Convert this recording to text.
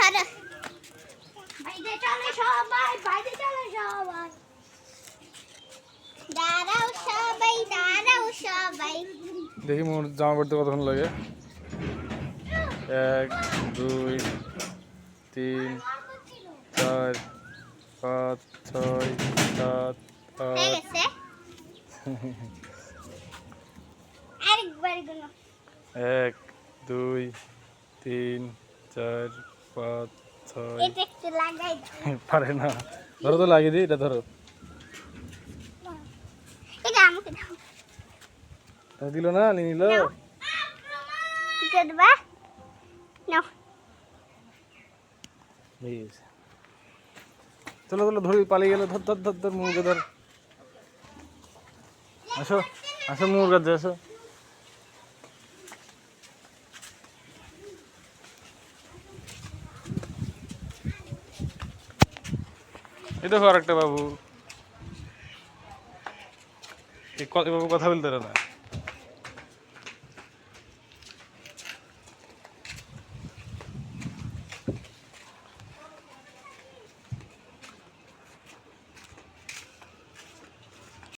ধরো। বাইরে চলে সবাই বাইরে চলে সবাই। দাঁড়াও সবাই দাঁড়াও সবাই। দেখি মোর জামা পড়তে কতক্ষণ লাগে? এক দুই তিন চার পাঁচ ছয় সাত আট। গেছে? আরেকবারগুলো এক দুই তিন চার পারে না। ধরো তো লাগিয়ে দিই এটা ধরো। দিল না নিয়ে নিল। চলো চলো ধরি পালিয়ে গেল ধর ধর ধর ধর মুরগে ধর। আসো আসো মুরগার যে আসো। এই দেখো আরেকটা বাবু। কথা বলতে না।